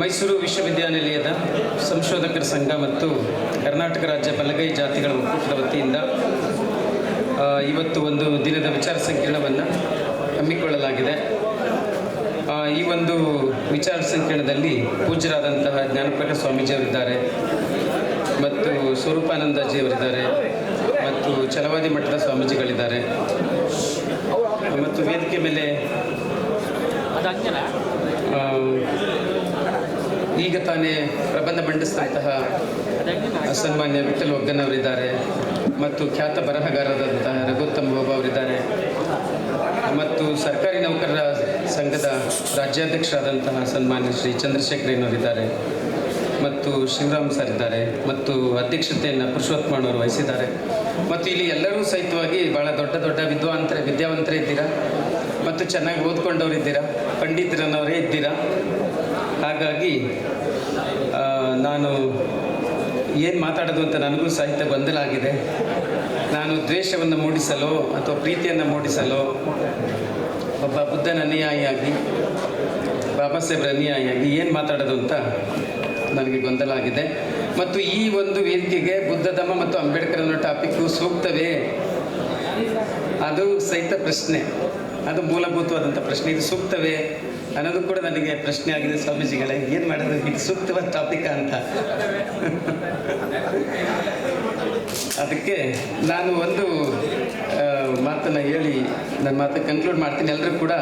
ಮೈಸೂರು ವಿಶ್ವವಿದ್ಯಾನಿಲಯದ ಸಂಶೋಧಕರ ಸಂಘ ಮತ್ತು ಕರ್ನಾಟಕ ರಾಜ್ಯ ಬಲಗೈ ಜಾತಿಗಳ ಒಕ್ಕೂಟದ ವತಿಯಿಂದ ಇವತ್ತು ಒಂದು ದಿನದ ವಿಚಾರ ಸಂಕಿರಣವನ್ನು ಹಮ್ಮಿಕೊಳ್ಳಲಾಗಿದೆ. ಈ ಒಂದು ವಿಚಾರ ಸಂಕಿರಣದಲ್ಲಿ ಪೂಜ್ಯರಾದಂತಹ ಜ್ಞಾನಪ್ರಕ ಸ್ವಾಮೀಜಿಯವರಿದ್ದಾರೆ ಮತ್ತು ಸ್ವರೂಪಾನಂದಜಿಯವರಿದ್ದಾರೆ ಮತ್ತು ಚಲವಾದಿ ಮಠದ ಸ್ವಾಮೀಜಿಗಳಿದ್ದಾರೆ. ಮತ್ತು ವೇದಿಕೆ ಮೇಲೆ ಈಗ ತಾನೇ ಪ್ರಬಂಧ ಮಂಡಿಸಿದಂತಹ ಸನ್ಮಾನ್ಯ ವಿಠಲ್ ಒಗ್ಗನವರಿದ್ದಾರೆ ಮತ್ತು ಖ್ಯಾತ ಬರಹಗಾರರಾದಂತಹ ರಘುತ್ತಮ್ ಬಾಬು ಅವರಿದ್ದಾರೆ. ಮತ್ತು ಸರ್ಕಾರಿ ನೌಕರರ ಸಂಘದ ರಾಜ್ಯಾಧ್ಯಕ್ಷರಾದಂತಹ ಸನ್ಮಾನ್ಯ ಶ್ರೀ ಚಂದ್ರಶೇಖರಯ್ಯನವರಿದ್ದಾರೆ ಮತ್ತು ಶಿವರಾಮ್ ಸರ್ ಇದ್ದಾರೆ. ಮತ್ತು ಅಧ್ಯಕ್ಷತೆಯನ್ನು ಪುರುಷೋತ್ತಮಣ್ಣವರು ವಹಿಸಿದ್ದಾರೆ. ಮತ್ತು ಇಲ್ಲಿ ಎಲ್ಲರೂ ಸಹಿತವಾಗಿ ಭಾಳ ದೊಡ್ಡ ದೊಡ್ಡ ವಿದ್ವಾಂತರ ವಿದ್ಯಾವಂತರೇ ಇದ್ದೀರಾ ಮತ್ತು ಚೆನ್ನಾಗಿ ಓದ್ಕೊಂಡವ್ರು ಇದ್ದೀರಾ ಪಂಡಿತರನ್ನವರೇ ಇದ್ದೀರಾ? ಹಾಗಾಗಿ ನಾನು ಏನು ಮಾತಾಡೋದು ಅಂತ ನನಗೂ ಸಹಿತ ಗೊಂದಲಾಗಿದೆ ನಾನು ದ್ವೇಷವನ್ನು ಮೂಡಿಸಲು ಅಥವಾ ಪ್ರೀತಿಯನ್ನು ಮೂಡಿಸಲು, ಒಬ್ಬ ಬುದ್ಧನ ಅನುಯಾಯಿಯಾಗಿ, ಬಾಬಾ ಸಾಹೇಬ್ರ ಅನುಯಾಯಿಯಾಗಿ ಏನು ಮಾತಾಡೋದು ಅಂತ ನನಗೆ ಗೊಂದಲ ಆಗಿದೆ. ಮತ್ತು ಈ ಒಂದು ವೇದಿಕೆಗೆ ಬುದ್ಧ ಧಮ್ಮ ಮತ್ತು ಅಂಬೇಡ್ಕರ್ ಅನ್ನೋ ಟಾಪಿಕ್ಕು ಸೂಕ್ತವೇ? ಅದು ಸಹಿತ ಪ್ರಶ್ನೆ. ಅದು ಮೂಲಭೂತವಾದಂಥ ಪ್ರಶ್ನೆ. ಇದು ಸೂಕ್ತವೇ? ಅನ್ನೋದು ಕೂಡ ನನಗೆ ಪ್ರಶ್ನೆ ಆಗಿದೆ ಸ್ವಾಮೀಜಿಗಳೇ. ಏನು ಮಾಡೋದು? ಇದು ಸೂಕ್ತವಾದ ಟಾಪಿಕ್ ಅಂತ. ಅದಕ್ಕೆ ನಾನು ಒಂದು ಮಾತನ್ನ ಹೇಳಿ ನನ್ನ ಮಾತು ಕನ್ಕ್ಲೂಡ್ ಮಾಡ್ತೀನಿ. ಎಲ್ಲರೂ ಕೂಡ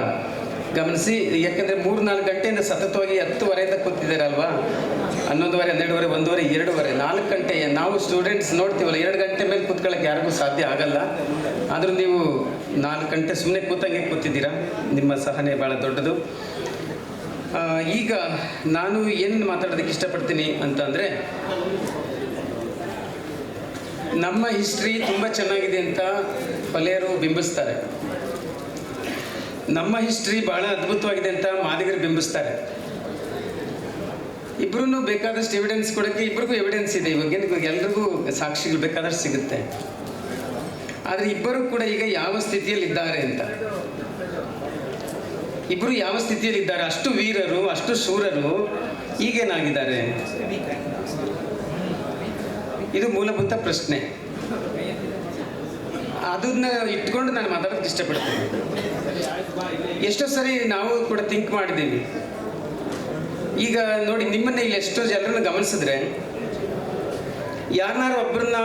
ಗಮನಿಸಿ, ಯಾಕೆಂದರೆ ಮೂರು ನಾಲ್ಕು ಗಂಟೆಯಿಂದ ಸತತವಾಗಿ ಹತ್ತುವರೆಯಿಂದ ಕೂತಿದ್ದೀರಲ್ವಾ? ಹನ್ನೊಂದುವರೆ, ಹನ್ನೆರಡುವರೆ, ಒಂದೂವರೆ, ಎರಡುವರೆ, ನಾಲ್ಕು ಗಂಟೆ ನಾವು ಸ್ಟೂಡೆಂಟ್ಸ್ ನೋಡ್ತೀವಲ್ಲ, ಎರಡು ಗಂಟೆ ಮೇಲೆ ಕೂತ್ಕೊಳ್ಳೋಕೆ ಯಾರಿಗೂ ಸಾಧ್ಯ ಆಗಲ್ಲ. ಆದರೂ ನೀವು ನಾಲ್ಕು ಗಂಟೆ ಸುಮ್ಮನೆ ಕೂತಂಗೆ ಕೂತಿದ್ದೀರಾ? ನಿಮ್ಮ ಸಹನೆ ಭಾಳ ದೊಡ್ಡದು. ಈಗ ನಾನು ಏನು ಮಾತಾಡೋದಕ್ಕೆ ಇಷ್ಟಪಡ್ತೀನಿ ಅಂತಂದರೆ, ನಮ್ಮ ಹಿಸ್ಟ್ರಿ ತುಂಬ ಚೆನ್ನಾಗಿದೆ ಅಂತ ಪಲೆಯರು ಬಿಂಬಿಸ್ತಾರೆ. ನಮ್ಮ ಹಿಸ್ಟ್ರಿ ಬಹಳ ಅದ್ಭುತವಾಗಿದೆ ಅಂತ ಮಾದಿಗರು ಬಿಂಬಿಸ್ತಾರೆ. ಇಬ್ಬರೂ ಬೇಕಾದಷ್ಟು ಎವಿಡೆನ್ಸ್ ಕೊಡೋಕ್ಕೆ ಇಬ್ರಿಗೂ ಎವಿಡೆನ್ಸ್ ಇದೆ. ಇವಾಗ ಎಲ್ರಿಗೂ ಸಾಕ್ಷಿಗಳು ಬೇಕಾದಷ್ಟು ಸಿಗುತ್ತೆ. ಆದರೆ ಇಬ್ಬರು ಕೂಡ ಈಗ ಯಾವ ಸ್ಥಿತಿಯಲ್ಲಿ ಇದ್ದಾರೆ ಅಂತ. ಇಬ್ಬರು ಯಾವ ಸ್ಥಿತಿಯಲ್ಲಿ ಇದ್ದಾರೆ? ಅಷ್ಟು ವೀರರು, ಅಷ್ಟು ಶೂರರು, ಈಗೇನಾಗಿದ್ದಾರೆ? ಇದು ಮೂಲಭೂತ ಪ್ರಶ್ನೆ. ಅದನ್ನ ಇಟ್ಕೊಂಡು ನಾನು ಮಾತಾಡೋದಕ್ಕೆ ಇಷ್ಟಪಡ್ತೀನಿ. ಎಷ್ಟೋ ಸರಿ ನಾವು ಕೂಡ ಥಿಂಕ್ ಮಾಡಿದ್ದೀವಿ. ಈಗ ನೋಡಿ, ನಿಮ್ಮನ್ನ ಇಲ್ಲಿ ಎಷ್ಟೋ ಜನರನ್ನು ಗಮನಿಸಿದ್ರೆ, ಯಾರನ್ನಾರು ಒಬ್ಬರನ್ನ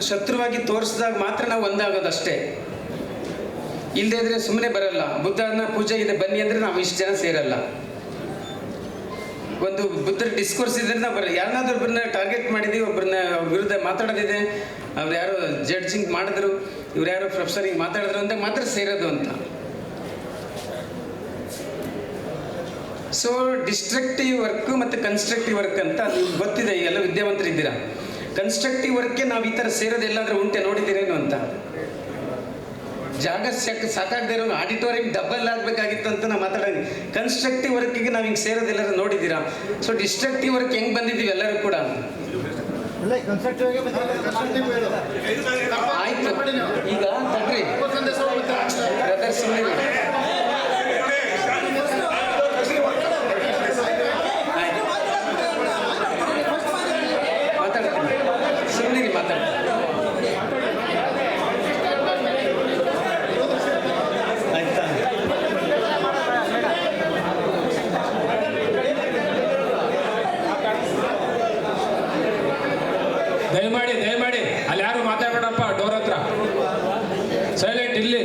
ಶತ್ರುವಾಗಿ ತೋರಿಸಿದಾಗ ಮಾತ್ರ ನಾವು ಒಂದಾಗೋದಷ್ಟೇ. ಇಲ್ಲದೆ ಇದ್ರೆ ಸುಮ್ಮನೆ ಬರಲ್ಲ. ಬುದ್ಧನ ಪೂಜೆ ಇದೆ, ಬನ್ನಿ ಅಂದ್ರೆ ನಾವು ಇಷ್ಟು ಜನ ಸೇರಲ್ಲ. ಒಂದು ಬುದ್ಧರ ಡಿಸ್ಕೋರ್ಸ್ ಇದ್ರೆ ನಾವು ಬರಲ್ಲ. ಯಾರನ್ನಾದ್ರೂ ಒಬ್ಬರನ್ನ ಟಾರ್ಗೆಟ್ ಮಾಡಿದೀವಿ ಒಬ್ಬರನ್ನ ವಿರುದ್ಧ ಮಾತಾಡೋದಿದೆ. ಅವ್ರು ಯಾರೋ ಜಡ್ಜಿಂಗ್ ಮಾಡಿದ್ರು, ಇವ್ರು ಯಾರೋ ಪ್ರೊಫೆಸರ್ ಹಿಂಗೆ ಮಾತಾಡಿದ್ರು ಅಂತ ಮಾತ್ರ ಸೇರೋದು ಅಂತ. ಸೊ ಡಿಸ್ಟ್ರಕ್ಟಿವ್ ವರ್ಕ್ ಮತ್ತು ಕನ್ಸ್ಟ್ರಕ್ಟಿವ್ ವರ್ಕ್ ಅಂತ ನಿಮ್ಗೆ ಗೊತ್ತಿದೆ ಎಲ್ಲ ವಿದ್ಯಾವಂತರಿದ್ದೀರಾ? ಕನ್ಸ್ಟ್ರಕ್ಟಿವ್ ವರ್ಕ್ಗೆ ನಾವು ಈ ಥರ ಸೇರೋದು ಎಲ್ಲಾದರೂ ಉಂಟೆ ನೋಡಿದ್ದೀರೇನು ಅಂತ? ಜಾಗ ಸಾಕ್ ಸಾಕಾಗದೇ ಇರೋ ಆಡಿಟೋರಿಯಂ ಡಬ್ಬಲ್ ಆಗಬೇಕಾಗಿತ್ತು ಅಂತ ನಾವು ಮಾತಾಡೋದು. ಕನ್ಸ್ಟ್ರಕ್ಟಿವ್ ವರ್ಕಿಗೆ ನಾವು ಹಿಂಗೆ ಸೇರೋದೆಲ್ಲರೂ ನೋಡಿದ್ದೀರಾ? ಸೊ ಡಿಸ್ಟ್ರಕ್ಟಿವ್ ವರ್ಕ್ ಹೆಂಗೆ ಬಂದಿದ್ದೀವಿ ಎಲ್ಲರೂ ಕೂಡ? ಆಯ್ತು. ಈಗ ತಡ್ರಿ ಬ್ರದರ್ ಸುಮ್ಮನೆ ಮಾತಾಡ್ತೀನಿ ಸುಮ್ಮನೆ ಮಾತಾಡ್ತೀನಿ ಆಯ್ತಾ ದಯಮಾಡಿ ದಯಮಾಡಿ ಅಲ್ಲಿ ಯಾರು ಮಾತಾಡಬೇಡಪ್ಪ ಡೋರ್ ಹತ್ರ ಸೈಲೆಂಟ್ ಇಲ್ಲಿ.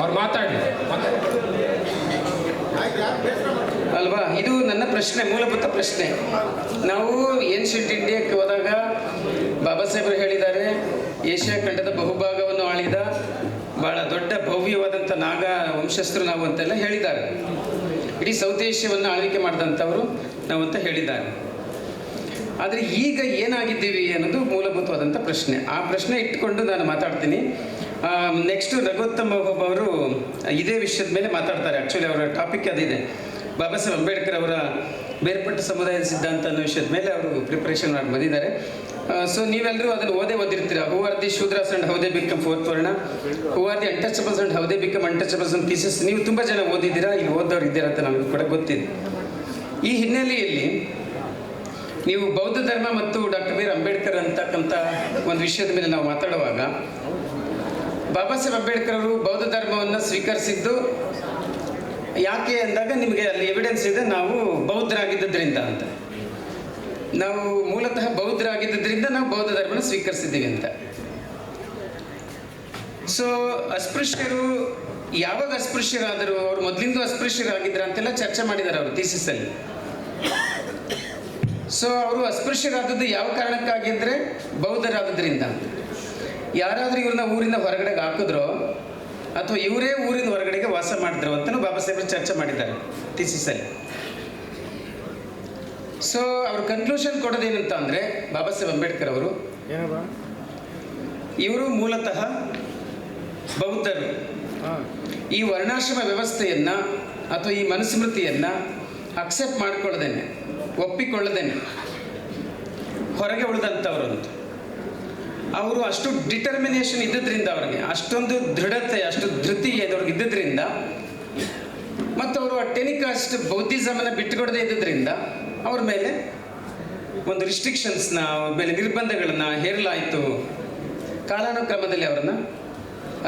ಅವ್ರು ಮಾತಾಡಿ. ಅಲ್ವಾ? ಇದು ನನ್ನ ಪ್ರಶ್ನೆ, ಮೂಲಭೂತ ಪ್ರಶ್ನೆ. ನಾವು ಏನ್ಷಿಯಂಟ್ ಇಂಡಿಯಾಕ್ಕೆ ಹೋದಾಗ ಬಾಬಾ ಸಾಹೇಬರು ಹೇಳಿದ್ದಾರೆ, ಏಷ್ಯಾ ಖಂಡದ ಬಹುಭಾಗವನ್ನು ಆಳಿದ ಬಹಳ ದೊಡ್ಡ ಭವ್ಯವಾದಂಥ ನಾಗ ವಂಶಸ್ಥರು ನಾವು ಅಂತೆಲ್ಲ ಹೇಳಿದ್ದಾರೆ. ಇಡೀ ಸೌತ್ ಏಷ್ಯಾವನ್ನು ಆಳ್ವಿಕೆ ಮಾಡಿದಂಥವರು ನಾವು ಅಂತ ಹೇಳಿದ್ದಾರೆ. ಆದರೆ ಈಗ ಏನಾಗಿದ್ದೀವಿ ಅನ್ನೋದು ಮೂಲಭೂತವಾದಂಥ ಪ್ರಶ್ನೆ. ಆ ಪ್ರಶ್ನೆ ಇಟ್ಕೊಂಡು ನಾನು ಮಾತಾಡ್ತೀನಿ. ನೆಕ್ಸ್ಟ್ ರಘುತ್ತಮ್ ಅವರು ಇದೇ ವಿಷಯದ ಮೇಲೆ ಮಾತಾಡ್ತಾರೆ. ಆ್ಯಕ್ಚುಲಿ ಅವರ ಟಾಪಿಕ್ ಅದಿದೆ. ಬಾಬಾ ಸಾಹೇಬ್ ಅಂಬೇಡ್ಕರ್ ಅವರ ಬೇರ್ಪಟ್ಟ ಸಮುದಾಯದ ಸಿದ್ಧಾಂತ ಅನ್ನೋ ವಿಷಯದ ಮೇಲೆ ಅವರು ಪ್ರಿಪರೇಷನ್ ಮಾಡಿ ಬಂದಿದ್ದಾರೆ. ಸೊ ನೀವೆಲ್ಲರೂ ಅದನ್ನು ಓದೇ ಓದಿರ್ತೀರ? Who are the Shudras and how they become fourth varna who are the untouchables and how they become untouchables and pieces ನೀವು ತುಂಬ ಜನ ಓದಿದ್ದೀರಾ? ಇಲ್ಲಿ ಓದೋರು ಇದ್ದೀರಾ ಅಂತ ನಮಗೆ ಕೂಡ ಗೊತ್ತಿದೆ. ಈ ಹಿನ್ನೆಲೆಯಲ್ಲಿ ನೀವು ಬೌದ್ಧ ಧರ್ಮ ಮತ್ತು ಡಾಕ್ಟರ್ ಬಿ ಆರ್ ಅಂಬೇಡ್ಕರ್ ಅಂತಕ್ಕಂಥ ಒಂದು ವಿಷಯದ ಮೇಲೆ ನಾವು ಮಾತಾಡುವಾಗ ಬಾಬಾ ಸಾಹೇಬ್ ಅಂಬೇಡ್ಕರ್ ಅವರು ಬೌದ್ಧ ಧರ್ಮವನ್ನು ಸ್ವೀಕರಿಸಿದ್ದು ಯಾಕೆ ಅಂದಾಗ ನಿಮಗೆ ಅಲ್ಲಿ ಎವಿಡೆನ್ಸ್ ಇದೆ, ನಾವು ಬೌದ್ಧರಾಗಿದ್ದರಿಂದ ಅಂತ. ನಾವು ಮೂಲತಃ ಬೌದ್ಧರಾಗಿದ್ದರಿಂದ ನಾವು ಬೌದ್ಧ ಧರ್ಮನ ಸ್ವೀಕರಿಸಿದ್ದೀವಿ ಅಂತ. ಸೊ ಅಸ್ಪೃಶ್ಯರು, ಯಾವಾಗ ಅಸ್ಪೃಶ್ಯರಾದರು, ಅವ್ರು ಮೊದಲಿಂದ ಅಸ್ಪೃಶ್ಯರಾಗಿದ್ರ ಅಂತೆಲ್ಲ ಚರ್ಚೆ ಮಾಡಿದ್ದಾರೆ ಅವರು ಥೀಸಿಸಲ್ಲಿ ಸೊ ಅವರು ಅಸ್ಪೃಶ್ಯರಾದದ್ದು ಯಾವ ಕಾರಣಕ್ಕಾಗಿದ್ರೆ ಬೌದ್ಧರಾದದ್ರಿಂದ ಯಾರಾದ್ರೂ ಇವ್ರನ್ನ ಊರಿಂದ ಹೊರಗಡೆ ಹಾಕಿದ್ರೋ ಅಥವಾ ಇವರೇ ಊರಿನ ಹೊರಗಡೆಗೆ ವಾಸ ಮಾಡಿದ್ರು ಅಂತಲೂ ಬಾಬಾ ಸಾಹೇಬರು ಚರ್ಚೆ ಮಾಡಿದ್ದಾರೆ ಥೀಸಿಸಲ್ಲಿ ಸೊ ಅವ್ರ ಕನ್ಕ್ಲೂಷನ್ ಕೊಡೋದೇನಂತ ಅಂದರೆ ಬಾಬಾ ಸಾಹೇಬ್ ಅಂಬೇಡ್ಕರ್ ಅವರು ಇವರು ಮೂಲತಃ ಬೌದ್ಧರು. ಈ ವರ್ಣಾಶ್ರಮ ವ್ಯವಸ್ಥೆಯನ್ನು ಅಥವಾ ಈ ಮನುಸ್ಮೃತಿಯನ್ನು ಅಕ್ಸೆಪ್ಟ್ ಮಾಡ್ಕೊಳ್ಳದೇನೆ ಒಪ್ಪಿಕೊಳ್ಳದೇನೆ ಹೊರಗೆ ಉಳಿದಂಥವ್ರು ಅಂತ. ಅವರು ಅಷ್ಟು ಡಿಟರ್ಮಿನೇಷನ್ ಇದ್ದದ್ರಿಂದ ಅವ್ರಿಗೆ, ಅಷ್ಟೊಂದು ದೃಢತೆ, ಅಷ್ಟು ಧೃತಿ ಅವ್ರಿಗೆ ಇದ್ದದ್ರಿಂದ ಮತ್ತು ಅವರು ಆ ಟೆನಿಕಾಸ್ಟ್ ಬೌದ್ಧಿಸಮನ್ನ ಬಿಟ್ಟುಕೊಡದೇ ಇದ್ದದ್ರಿಂದ ಅವ್ರ ಮೇಲೆ ಒಂದು ರಿಸ್ಟ್ರಿಕ್ಷನ್ಸ್ನ ಅವ್ರ ಮೇಲೆ ನಿರ್ಬಂಧಗಳನ್ನು ಹೇರಲಾಯಿತು. ಕಾಲಾನುಕ್ರಮದಲ್ಲಿ ಅವರನ್ನು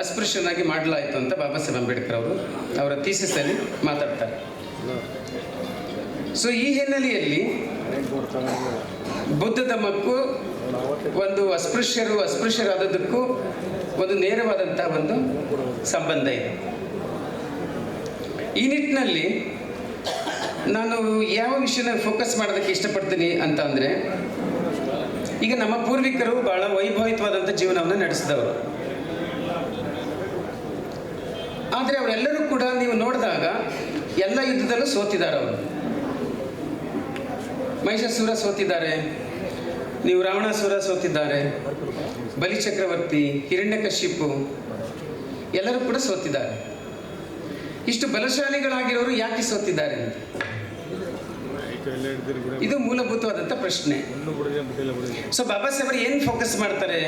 ಅಸ್ಪೃಶ್ಯನಾಗಿ ಮಾಡಲಾಯಿತು ಅಂತ ಬಾಬಾ ಸಾಹೇಬ್ ಅಂಬೇಡ್ಕರ್ ಅವರು ಅವರ ಥೀಸಿಸಲ್ಲಿ ಮಾತಾಡ್ತಾರೆ. ಸೊ ಈ ಹಿನ್ನೆಲೆಯಲ್ಲಿ ಬುದ್ಧ ಧರ್ಮಕ್ಕೂ ಒಂದು ಅಸ್ಪೃಶ್ಯರು ಅಸ್ಪೃಶ್ಯರಾದದಕ್ಕೂ ಒಂದು ನೇರವಾದಂತಹ ಒಂದು ಸಂಬಂಧ ಇದೆ. ಈ ನಿಟ್ಟಿನಲ್ಲಿ ನಾನು ಯಾವ ವಿಷಯನ ಫೋಕಸ್ ಮಾಡೋದಕ್ಕೆ ಇಷ್ಟಪಡ್ತೀನಿ ಅಂತ ಅಂದರೆ, ಈಗ ನಮ್ಮ ಪೂರ್ವಿಕರು ಬಹಳ ವೈಭವಿತವಾದಂಥ ಜೀವನವನ್ನು ನಡೆಸಿದವರು. ಆದರೆ ಅವರೆಲ್ಲರೂ ಕೂಡ ನೀವು ನೋಡಿದಾಗ ಎಲ್ಲ ಯುದ್ಧದಲ್ಲೂ ಸೋತಿದ್ದಾರೆ ಅವರು. ಮಹಿಷಾಸುರ ಸೋತಿದ್ದಾರೆ. ನೀವು ರಾವಣಾಸುರ ಸೋತಿದ್ದಾರೆ ಬಲಿಚಕ್ರವರ್ತಿ ಹಿರಣ್ಯಕಶಿಪು ಎಲ್ಲರೂ ಕೂಡ ಸೋತಿದ್ದಾರೆ. ಇಷ್ಟು ಬಲಶಾಲಿಗಳಾಗಿರೋರು ಯಾಕೆ ಸೋತಿದ್ದಾರೆ ಇದು ಮೂಲಭೂತವಾದಂಥ ಪ್ರಶ್ನೆ. ಸೊ ಬಾಬಾ ಸಾಹೇಬರು ಏನು ಫೋಕಸ್ ಮಾಡ್ತಾರೆ?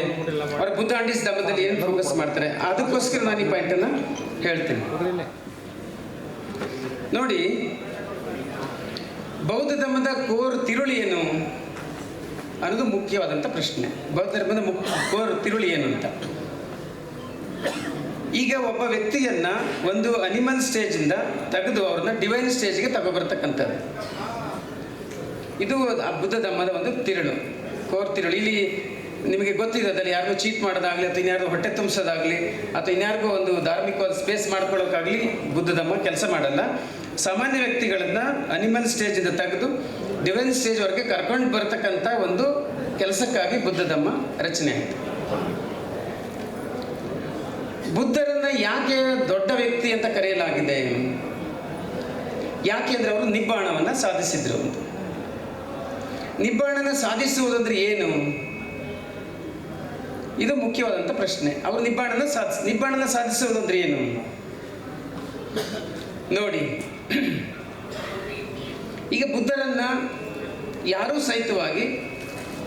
ಅವ್ರ ಬುದ್ಧ ಅಂಡಿಸ್ ಏನ್ ಫೋಕಸ್ ಮಾಡ್ತಾರೆ? ಅದಕ್ಕೋಸ್ಕರ ನಾನು ಈ ಪಾಯಿಂಟನ್ನು ಹೇಳ್ತೀನಿ. ನೋಡಿ, ಬೌದ್ಧ ಧರ್ಮದ ಕೋರ್ ತಿರುಳಿ ಏನು ಅನ್ನೋದು ಮುಖ್ಯವಾದಂಥ ಪ್ರಶ್ನೆ. ಬೌದ್ಧ ಧರ್ಮದ ಮುಖ್ಯ ಕೋರ್ ತಿರುಳಿ ಏನು ಅಂತ. ಈಗ ಒಬ್ಬ ವ್ಯಕ್ತಿಯನ್ನ ಒಂದು ಅನಿಮಲ್ ಸ್ಟೇಜಿಂದ ತೆಗೆದು ಅವ್ರನ್ನ ಡಿವೈನ್ ಸ್ಟೇಜ್ಗೆ ತಗೊಬರ್ತಕ್ಕಂಥದ್ದು. ಇದು ಬುದ್ಧ ಧರ್ಮದ ಒಂದು ತಿರುಳು. ಕೋರ್ ತಿರುಳು. ಇಲ್ಲಿ ನಿಮಗೆ ಗೊತ್ತಿದೆ, ಅದ್ರಲ್ಲಿ ಯಾರಿಗೂ ಚೀಟ್ ಮಾಡೋದಾಗಲಿ ಅಥವಾ ಇನ್ಯಾರಿಗೂ ಹೊಟ್ಟೆ ತುಂಬಿಸೋದಾಗಲಿ ಅಥವಾ ಇನ್ಯಾರಿಗೂ ಒಂದು ಧಾರ್ಮಿಕವಾದ ಸ್ಪೇಸ್ ಮಾಡ್ಕೊಳ್ಳೋಕ್ಕಾಗಲಿ ಬುದ್ಧ ಧರ್ಮ ಕೆಲಸ ಮಾಡಲ್ಲ. ಸಾಮಾನ್ಯ ವ್ಯಕ್ತಿಗಳನ್ನ ಅನಿಮಲ್ ಸ್ಟೇಜಿಂದ ತೆಗೆದು ಡಿವೈನ್ ಸ್ಟೇಜ್ವರೆಗೆ ಕರ್ಕೊಂಡು ಬರ್ತಕ್ಕಂಥ ಒಂದು ಕೆಲಸಕ್ಕಾಗಿ ಬುದ್ಧ ಧರ್ಮ ರಚನೆ ಆಯಿತು. ಬುದ್ಧರನ್ನ ಯಾಕೆ ದೊಡ್ಡ ವ್ಯಕ್ತಿ ಅಂತ ಕರೆಯಲಾಗಿದೆ? ಯಾಕೆ ಅಂದ್ರೆ ಅವರು ನಿಬ್ಬಾಣವನ್ನ ಸಾಧಿಸಿದ್ರು ನಿಬ್ಬಾಣನ ಸಾಧಿಸುವುದಂದ್ರೆ ಏನು? ಇದು ಮುಖ್ಯವಾದಂಥ ಪ್ರಶ್ನೆ. ಅವರು ನಿಬ್ಬಾಣನ ಸಾಧಿಸ, ನಿಬ್ಬಾಣನ ಸಾಧಿಸುವುದಂದ್ರೆ ಏನು? ನೋಡಿ. ಈಗ ಬುದ್ಧರನ್ನ ಯಾರೂ ಸಹಿತವಾಗಿ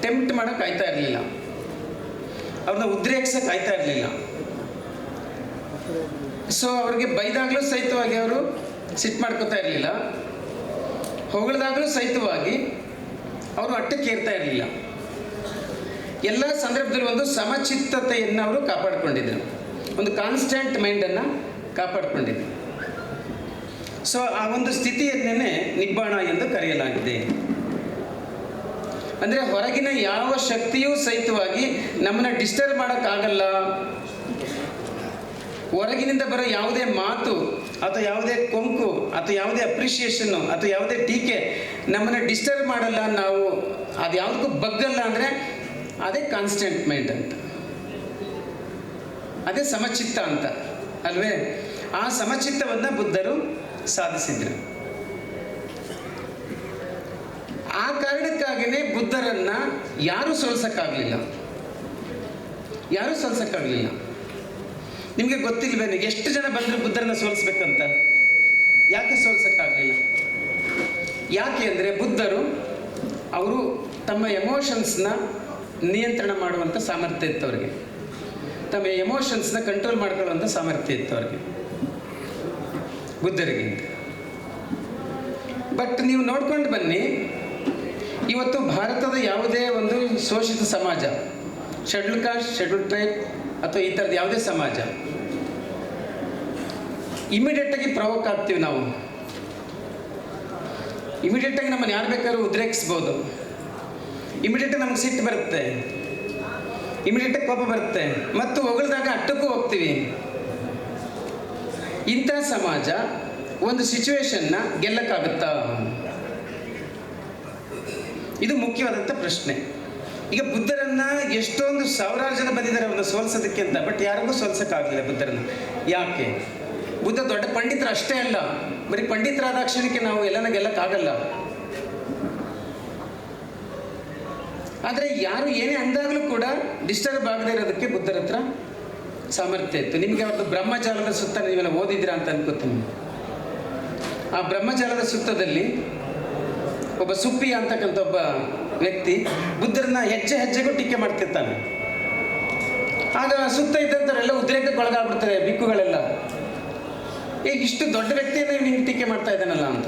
ಟೆಂಪ್ಟ್ ಮಾಡೋಕೆ ಆಯ್ತಾ ಇರಲಿಲ್ಲ. ಅವ್ರನ್ನ ಉದ್ರೇಕ್ಸಕ್ಕೆ ಆಯ್ತಾ ಇರಲಿಲ್ಲ. ಸೊ ಅವ್ರಿಗೆ ಬೈದಾಗಲೂ ಸಹಿತವಾಗಿ ಅವರು ಸಿಟ್ ಮಾಡ್ಕೋತಾ ಇರಲಿಲ್ಲ. ಹೊಗಳಿದಾಗಲೂ ಸಹಿತವಾಗಿ ಅವರು ಅಟ್ಟ ಕೇರ್ತಾ ಇರಲಿಲ್ಲ. ಎಲ್ಲ ಸಂದರ್ಭದಲ್ಲಿ ಒಂದು ಸಮಚಿತ್ತತೆಯನ್ನು ಅವರು ಕಾಪಾಡಿಕೊಂಡಿದ್ರು. ಒಂದು ಕಾನ್ಸ್ಟೆಂಟ್ ಮೈಂಡನ್ನು ಕಾಪಾಡಿಕೊಂಡಿದ್ರು. ಸೊ ಆ ಒಂದು ಸ್ಥಿತಿಯನ್ನೇ ನಿಬ್ಬಾಣ ಎಂದು ಕರೆಯಲಾಗಿದೆ. ಅಂದರೆ ಹೊರಗಿನ ಯಾವ ಶಕ್ತಿಯೂ ಸಹಿತವಾಗಿ ನಮ್ಮನ್ನ ಡಿಸ್ಟರ್ಬ್ ಮಾಡೋಕ್ಕಾಗಲ್ಲ. ಹೊರಗಿನಿಂದ ಬರೋ ಯಾವುದೇ ಮಾತು, ಅಥವಾ ಯಾವುದೇ ಕೊಂಕು, ಅಥವಾ ಯಾವುದೇ ಅಪ್ರಿಷಿಯೇಷನ್ನು ಅಥವಾ ಯಾವುದೇ ಟೀಕೆ ನಮ್ಮನ್ನು ಡಿಸ್ಟರ್ಬ್ ಮಾಡಲ್ಲ ನಾವು, ಅದು ಯಾವುದಕ್ಕೂ ಬಗ್ಗಲ್ಲ ಅಂದರೆ ಅದೇ ಕಾನ್ಸ್ಟೆಂಟ್ ಮೈಂಡ್ ಅಂತ. ಅದೇ ಸಮಚಿತ್ತ ಅಂತ, ಅಲ್ವೇ? ಆ ಸಮಚಿತ್ತವನ್ನು ಬುದ್ಧರು ಸಾಧಿಸಿದ್ರು. ಆ ಕಾರಣಕ್ಕಾಗಿಯೇ ಬುದ್ಧರನ್ನ ಯಾರು ಸೋಲ್ಸಕ್ಕಾಗಲಿಲ್ಲ. ಯಾರು ಸೋಲ್ಸಕ್ಕಾಗಲಿಲ್ಲ. ನಿಮಗೆ ಗೊತ್ತಿಲ್ವೇನೆ, ಎಷ್ಟು ಜನ ಬಂದರೂ ಬುದ್ಧರನ್ನ ಸೋಲಿಸ್ಬೇಕಂತ? ಯಾಕೆ ಸೋಲ್ಸಕ್ಕಾಗಲಿಲ್ಲ? ಯಾಕೆ ಅಂದರೆ ಬುದ್ಧರು ಅವರು ತಮ್ಮ ಎಮೋಷನ್ಸ್ನ ನಿಯಂತ್ರಣ ಮಾಡುವಂಥ ಸಾಮರ್ಥ್ಯ ಇತ್ತು ಅವರಿಗೆ ತಮ್ಮ ಎಮೋಷನ್ಸ್ನ ಕಂಟ್ರೋಲ್ ಮಾಡ್ಕೊಳ್ಳುವಂಥ ಸಾಮರ್ಥ್ಯ ಇತ್ತು ಅವರಿಗೆ ಬುದ್ಧರಿಗೆ. ಬಟ್ ನೀವು ನೋಡ್ಕೊಂಡು ಬನ್ನಿ, ಇವತ್ತು ಭಾರತದ ಯಾವುದೇ ಒಂದು ಶೋಷಿತ ಸಮಾಜ ಶೆಡ್ಯೂಲ್ ಕಾಸ್ಟ್ ಶೆಡ್ಯೂಲ್ ಟ್ರೈಬ್ ಅಥವಾ ಈ ಥರದ ಯಾವುದೇ ಸಮಾಜ ಇಮಿಡಿಯೇಟಾಗಿ ಪ್ರವೋಕ್ ಆಗ್ತೀವಿ ನಾವು. ಇಮಿಡಿಯೇಟಾಗಿ ನಮ್ಮನ್ನು ಯಾರು ಬೇಕಾದ್ರೂ ಉದ್ರೇಕಿಸ್ಬೋದು. ಇಮಿಡಿಯೇಟಾಗಿ ನಮ್ಗೆ ಸಿಟ್ಟು ಬರುತ್ತೆ. ಇಮಿಡಿಯೇಟಾಗಿ ಕೋಪ ಬರುತ್ತೆ. ಮತ್ತು ಹೊಗಳಿದಾಗ ಅಟ್ಟಕ್ಕೂ ಹೋಗ್ತೀವಿ. ಇಂಥ ಸಮಾಜ ಒಂದು ಸಿಚುವೇಶನ್ನ ಗೆಲ್ಲಕ್ಕಾಗುತ್ತಾ? ಇದು ಮುಖ್ಯವಾದಂಥ ಪ್ರಶ್ನೆ. ಈಗ ಬುದ್ಧರನ್ನ ಎಷ್ಟೊಂದು ಸಾವಿರಾರು ಜನ ಬಂದಿದ್ದಾರೆ ಅವನ್ನ ಸೋಲ್ಸೋದಕ್ಕೆ ಅಂತ ಬಟ್ ಯಾರಿಗೂ ಸೋಲ್ಸೋಕ್ಕಾಗಲಿಲ್ಲ ಬುದ್ಧರನ್ನ. ಯಾಕೆ? ಬುದ್ಧ ದೊಡ್ಡ ಪಂಡಿತರು ಅಷ್ಟೇ ಅಲ್ಲ, ಬರೀ ಪಂಡಿತರಾದ ಕ್ಷಣಕ್ಕೆ ನಾವು ಎಲ್ಲನ ಗೆಲ್ಲಕ್ಕಾಗಲ್ಲ. ಆದರೆ ಯಾರು ಏನೇ ಅಂದಾಗಲೂ ಕೂಡ ಡಿಸ್ಟರ್ಬ್ ಆಗದೆ ಇರೋದಕ್ಕೆ ಬುದ್ಧರ ಹತ್ರ ಸಾಮರ್ಥ್ಯ ಇತ್ತು. ನಿಮಗೆ ಅವತ್ತು ಬ್ರಹ್ಮಜಾಲದ ಸುತ್ತ ನೀವೆಲ್ಲ ಓದಿದ್ದೀರಾ ಅಂತ ಅನ್ಕೋತೀನಿ. ಆ ಬ್ರಹ್ಮಜಾಲದ ಸುತ್ತದಲ್ಲಿ ಒಬ್ಬ ಸುಪ್ಪಿ ಅಂತಕ್ಕಂಥ ಒಬ್ಬ ವ್ಯಕ್ತಿ ಬುದ್ಧರನ್ನ ಹೆಜ್ಜೆ ಹೆಜ್ಜೆಗೂ ಟೀಕೆ ಮಾಡ್ತಿರ್ತಾನೆ. ಆಗ ಸುತ್ತ ಇದ್ದಂಥವರೆಲ್ಲ ಉದ್ರೇಕಕ್ಕೆ ಒಳಗಾಗ್ಬಿಡ್ತಾರೆ ಬಿಕ್ಕುಗಳೆಲ್ಲ. ಈಗ ಇಷ್ಟು ದೊಡ್ಡ ವ್ಯಕ್ತಿಯನ್ನು ನೀವು ಟೀಕೆ ಮಾಡ್ತಾ ಇದ್ದಾನಲ್ಲ ಅಂತ.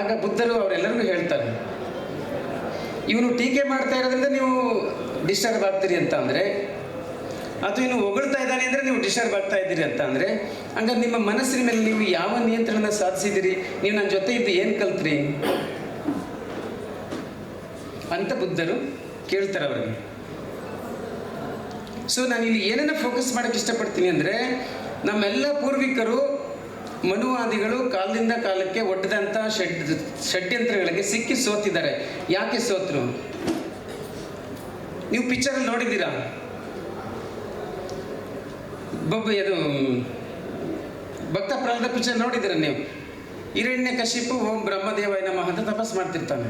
ಆಗ ಬುದ್ಧರು ಅವರೆಲ್ಲರಿಗೂ ಹೇಳ್ತಾರೆ. ಇವನು ಟೀಕೆ ಮಾಡ್ತಾ ಇರೋದ್ರಿಂದ ನೀವು ಡಿಸ್ಟರ್ಬ್ ಆಗ್ತೀರಿ ಅಂತ ಅಂದರೆ ಅಥವಾ ಇನ್ನು ಹೊಗಳ್ತಾ ಇದ್ದಾನೆ ಅಂದರೆ ನೀವು ಡಿಸ್ಟರ್ಬ್ ಆಗ್ತಾ ಇದ್ದೀರಿ ಅಂತ ಅಂದರೆ ಹಂಗಾರೆ ನಿಮ್ಮ ಮನಸ್ಸಿನ ಮೇಲೆ ನೀವು ಯಾವ ನಿಯಂತ್ರಣ ಸಾಧಿಸಿದಿರಿ ನೀವು ನನ್ನ ಜೊತೆ ಇದ್ದು ಏನು ಕಲ್ತ್ರಿ? ಅಂತ ಬುದ್ಧರು ಕೇಳ್ತಾರೆ ಅವ್ರಿಗೆ. ಸೊ ನಾನು ಇಲ್ಲಿ ಏನನ್ನ ಫೋಕಸ್ ಮಾಡೋಕ್ಕೆ ಇಷ್ಟಪಡ್ತೀನಿ ಅಂದರೆ, ನಮ್ಮೆಲ್ಲ ಪೂರ್ವಿಕರು, ಮನುವಾದಿಗಳು ಕಾಲದಿಂದ ಕಾಲಕ್ಕೆ ಒಡ್ಡದಂಥ ಷಡ್, ಷಡ್ಯಂತ್ರಗಳಿಗೆ ಸಿಕ್ಕಿ ಸೋತಿದ್ದಾರೆ. ಯಾಕೆ ಸೋತರು? ನೀವು ಪಿಕ್ಚರಲ್ಲಿ ನೋಡಿದ್ದೀರಾ? ಬೊಬ್ಬ ಇದು, ಭಕ್ತ ಪ್ರಹ್ಲಾದ ಪಿಕ್ಚರ್ ನೋಡಿದಿರ ನೀವು? ಹಿರಣ್ಯ ಕಶಿಪು ಓಂ ಬ್ರಹ್ಮದೇವಾಯ ನಮಃ ಅಂತ ತಪಸ್ ಮಾಡ್ತಿರ್ತಾನೆ.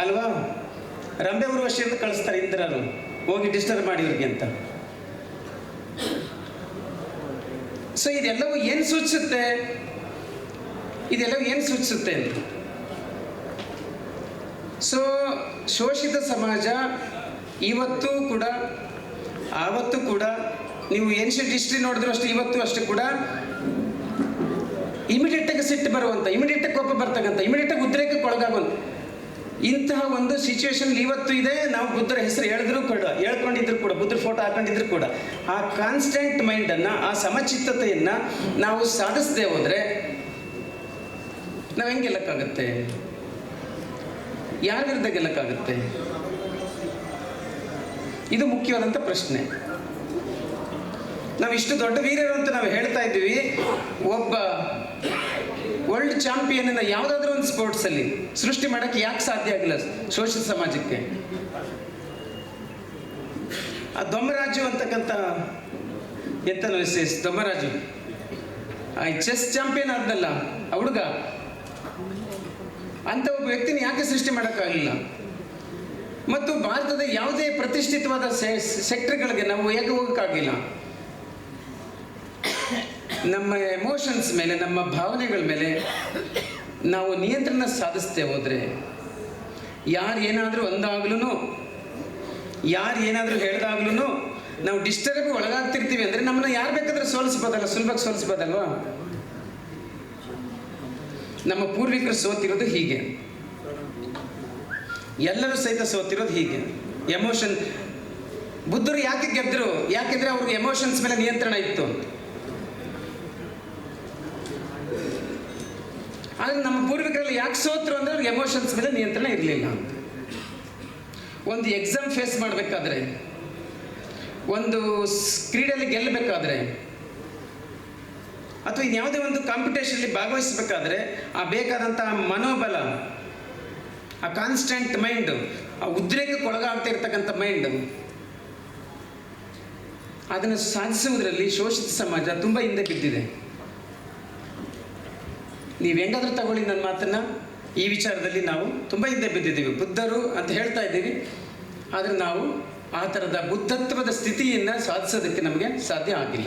ಅಲ್ವಾ? ರಂಬೆ ವರ್ಷದಿಂದ ಅಂತ ಕಳಿಸ್ತಾರೆ ಇಂದ್ರರು. ಹೋಗಿ ಡಿಸ್ಟರ್ಬ್ ಮಾಡಿ ಇವ್ರಿಗೆ ಅಂತ. ಸೊ ಇದೆಲ್ಲವೂ ಏನು ಸೂಚಿಸುತ್ತೆ? ಇದೆಲ್ಲವೂ ಏನು ಸೂಚಿಸುತ್ತೆ ಅಂತ? ಸೊ ಶೋಷಿತ ಸಮಾಜ ಇವತ್ತು ಕೂಡ ಆವತ್ತು ಕೂಡ ನೀವು ಏನ್ಷಿಯಂಟ್ ಹಿಸ್ಟ್ರಿ ನೋಡಿದ್ರು ಅಷ್ಟೇ, ಇವತ್ತು ಅಷ್ಟೇ ಕೂಡ ಇಮಿಡಿಯೇಟಾಗಿ ಸಿಟ್ಟು ಬರುವಂಥ ಇಮಿಡಿಯೇಟಾಗಿ ಕೋಪ ಬರ್ತಕ್ಕಂಥ ಇಮಿಡಿಯೇಟಾಗಿ ಉದ್ರೇಕಕ್ಕೆ ಒಳಗಾಗುವಂಥ ಇಂತಹ ಒಂದು ಸಿಚುವೇಶನ್ ಇವತ್ತು ಇದೆ. ನಾವು ಬುದ್ಧರ ಹೆಸರು ಹೇಳಿದ್ರು ಕೂಡ, ಹೇಳ್ಕೊಂಡಿದ್ರು ಕೂಡ, ಬುದ್ಧರ ಫೋಟೋ ಹಾಕೊಂಡಿದ್ರು ಕೂಡ. ಆ ಕಾನ್ಸ್ಟೆಂಟ್ ಮೈಂಡನ್ನು ಆ ಸಮಚಿತ್ತತೆಯನ್ನು ನಾವು ಸಾಧಿಸದೆ ಹೋದರೆ ನಾವು ಹೆಂಗೆ ಗೆಲ್ಲಕ್ಕಾಗತ್ತೆ? ಯಾರ ವಿರುದ್ಧ ಗೆಲ್ಲಕ್ಕಾಗುತ್ತೆ? ಇದು ಮುಖ್ಯವಾದಂಥ ಪ್ರಶ್ನೆ. ನಾವು ಇಷ್ಟು ದೊಡ್ಡ ವೀರರು ಅಂತ ನಾವು ಹೇಳ್ತಾ ಇದ್ದೀವಿ. ಒಬ್ಬ ವರ್ಲ್ಡ್ ಚಾಂಪಿಯನ್ ಯಾವುದಾದ್ರೂ ಒಂದು ಸ್ಪೋರ್ಟ್ಸಲ್ಲಿ ಸೃಷ್ಟಿ ಮಾಡೋಕ್ಕೆ ಯಾಕೆ ಸಾಧ್ಯ ಆಗಿಲ್ಲ ಶೋಷಿತ ಸಮಾಜಕ್ಕೆ? ಆ ದೊಮ್ಮರಾಜು ಅಂತಕ್ಕಂಥ ಎತ್ತನ ವಿಶೇಷ ದೊಮ್ಮರಾಜು ಆ ಚೆಸ್ ಚಾಂಪಿಯನ್ ಆದ್ದಲ್ಲ ಆ ಹುಡುಗ. ಅಂತ ಒಬ್ಬ ವ್ಯಕ್ತಿನ ಯಾಕೆ ಸೃಷ್ಟಿ ಮಾಡೋಕ್ಕಾಗಲಿಲ್ಲ? ಮತ್ತು ಭಾರತದ ಯಾವುದೇ ಪ್ರತಿಷ್ಠಿತವಾದ ಸೆಕ್ಟರ್ಗಳಿಗೆ ನಾವು ಯಾಕೆ ಹೋಗೋಕ್ಕಾಗಿಲ್ಲ ನಮ್ಮ ಎಮೋಷನ್ಸ್ ಮೇಲೆ, ನಮ್ಮ ಭಾವನೆಗಳ ಮೇಲೆ ನಾವು ನಿಯಂತ್ರಣ ಸಾಧಿಸ್ತೇ ಹೋದರೆ, ಯಾರು ಏನಾದರೂ ಅಂದಾಗ್ಲೂ ಯಾರು ಏನಾದರೂ ಹೇಳ್ದಾಗ್ಲೂ ನಾವು ಡಿಸ್ಟರ್ಬ್ ಒಳಗಾಗ್ತಿರ್ತೀವಿ ಅಂದರೆ ನಮ್ಮನ್ನ ಯಾರು ಬೇಕಾದ್ರೆ ಸೋಲಿಸ್ಬೋದಲ್ಲ, ಸುಲಭಕ್ಕೆ ಸೋಲಿಸ್ಬೋದಲ್ವಾ? ನಮ್ಮ ಪೂರ್ವಿಕರು ಸೋತಿರೋದು ಹೀಗೆ. ಎಲ್ಲರೂ ಸಹಿತ ಸೋತಿರೋದು ಹೀಗೆ. ಎಮೋಷನ್ ಬುದ್ಧರು ಯಾಕೆ ಗೆದ್ದರು ಯಾಕೆಂದ್ರೆ ಅವ್ರಿಗೆ ಎಮೋಷನ್ಸ್ ಮೇಲೆ ನಿಯಂತ್ರಣ ಇತ್ತು ಆದರೆ ನಮ್ಮ ಪೂರ್ವಿಕರಲ್ಲಿ ಯಾಕೆ ಸೋತರು ಅಂದ್ರೆ ಅವ್ರಿಗೆ ಎಮೋಷನ್ಸ್ ಮೇಲೆ ನಿಯಂತ್ರಣ ಇರಲಿಲ್ಲ ಅಂತ. ಒಂದು ಎಕ್ಸಾಮ್ ಫೇಸ್ ಮಾಡಬೇಕಾದ್ರೆ, ಒಂದು ಕ್ರೀಡೆಯಲ್ಲಿ ಗೆಲ್ಲಬೇಕಾದ್ರೆ, ಅಥವಾ ಇನ್ಯಾವುದೇ ಒಂದು ಕಾಂಪಿಟೇಷನಲ್ಲಿ ಭಾಗವಹಿಸಬೇಕಾದ್ರೆ, ಆ ಬೇಕಾದಂತಹ ಮನೋಬಲ ಆ ಕಾನ್ಸ್ಟೆಂಟ್ ಮೈಂಡ್ ಆ ಉದ್ರೇಕಕ್ಕೆ ಒಳಗಾಗ್ತಾ ಇರ್ತಕ್ಕಂಥ ಮೈಂಡ್ ಅದನ್ನು ಸಾಧಿಸುವುದರಲ್ಲಿ ಶೋಷಿತ ಸಮಾಜ ತುಂಬ ಹಿಂದೆ ಬಿದ್ದಿದೆ. ನೀವು ಹೆಂಗಾದ್ರೂ ತಗೊಳ್ಳಿ ನನ್ನ ಮಾತನ್ನು. ಈ ವಿಚಾರದಲ್ಲಿ ನಾವು ತುಂಬ ಹಿಂದೆ ಬಿದ್ದಿದ್ದೀವಿ. ಬುದ್ಧರು ಅಂತ ಹೇಳ್ತಾ ಇದ್ದೀವಿ. ಆದರೆ ನಾವು ಆ ಥರದ ಬುದ್ಧತ್ವದ ಸ್ಥಿತಿಯನ್ನು ಸಾಧಿಸೋದಕ್ಕೆ ನಮಗೆ ಸಾಧ್ಯ ಆಗಿಲ್ಲ.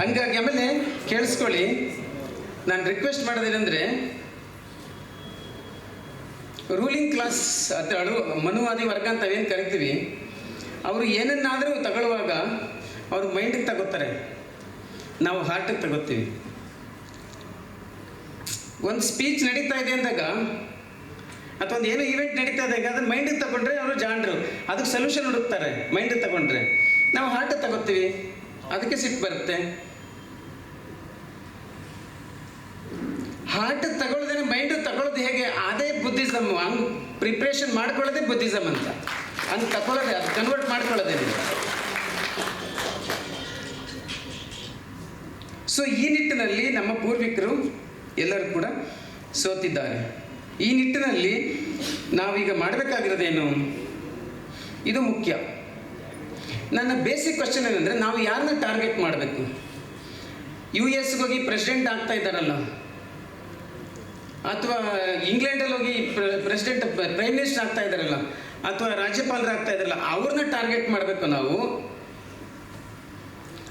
ಹಂಗಾಗಿ ಆಮೇಲೆ ಕೇಳಿಸ್ಕೊಳ್ಳಿ. ನಾನು ರಿಕ್ವೆಸ್ಟ್ ಮಾಡೋದೇನೆಂದರೆ ರೂಲಿಂಗ್ ಕ್ಲಾಸ್ ಅಥವಾ ಅಳು ಮನುವಾದಿ ವರ್ಗ ಅಂತ ಏನು ಕರಿತೀವಿ, ಅವರು ಏನನ್ನಾದರೂ ತಗೊಳ್ಳುವಾಗ ಅವರು ಮೈಂಡಿಗೆ ತಗೋತಾರೆ. ನಾವು ಹಾರ್ಟಿಗೆ ತಗೋತೀವಿ. ಒಂದು ಸ್ಪೀಚ್ ನಡೀತಾ ಇದೆ ಅಂದಾಗ ಅಥವಾ ಒಂದು ಏನೋ ಇವೆಂಟ್ ನಡೀತಾ ಇದೆ, ಅದನ್ನ ಮೈಂಡಿಗೆ ತಗೊಂಡ್ರೆ ಅವರು ಜಾಣರು. ಅದಕ್ಕೆ ಸೊಲ್ಯೂಷನ್ ಹುಡುಕ್ತಾರೆ ಮೈಂಡ್ ತಗೊಂಡ್ರೆ. ನಾವು ಹಾರ್ಟ್ ತಗೋತೀವಿ, ಅದಕ್ಕೆ ಸಿಟ್ಟು ಬರುತ್ತೆ. ಹಾರ್ಟ್ ತಗೊಳ್ಳೋದೇನೆ ಮೈಂಡ್ ತಗೊಳ್ಳೋದು ಹೇಗೆ? ಅದೇ ಬುದ್ಧಿಸಮ್ ಹಂಗೆ ಪ್ರಿಪ್ರೇಷನ್ ಮಾಡ್ಕೊಳ್ಳೋದೇ ಬುದ್ಧಿಸಮ್ ಅಂತ. ಹಂಗ್ ತಗೊಳ್ಳೋದೇ, ಅದು ಕನ್ವರ್ಟ್ ಮಾಡ್ಕೊಳ್ಳೋದೇ ಸೊ ಈ ನಿಟ್ಟಿನಲ್ಲಿ ನಮ್ಮ ಪೂರ್ವಿಕರು ಎಲ್ಲರೂ ಕೂಡ ಸೋತಿದ್ದಾರೆ. ಈ ನಿಟ್ಟಿನಲ್ಲಿ ನಾವೀಗ ಮಾಡಬೇಕಾಗಿರೋದೇನು ಇದು ಮುಖ್ಯ. ನನ್ನ ಬೇಸಿಕ್ ಕ್ವಶನ್ ಏನಂದರೆ ನಾವು ಯಾರನ್ನ ಟಾರ್ಗೆಟ್ ಮಾಡಬೇಕು? ಯು ಎಸ್ಗೆ ಹೋಗಿ ಪ್ರೆಸಿಡೆಂಟ್ ಆಗ್ತಾ ಇದ್ದಾರಲ್ಲ? ಅಥವಾ ಇಂಗ್ಲೆಂಡಲ್ಲಿ ಹೋಗಿ ಪ್ರೆಸಿಡೆಂಟ್ ಪ್ರೈಮ್ ಮಿನಿಸ್ಟರ್ ಆಗ್ತಾ ಇದ್ದಾರಲ್ಲ? ಅಥವಾ ರಾಜ್ಯಪಾಲರಾಗ್ತಾ ಇದ್ದಾರಲ್ಲ? ಅವ್ರನ್ನ ಟಾರ್ಗೆಟ್ ಮಾಡಬೇಕು ನಾವು.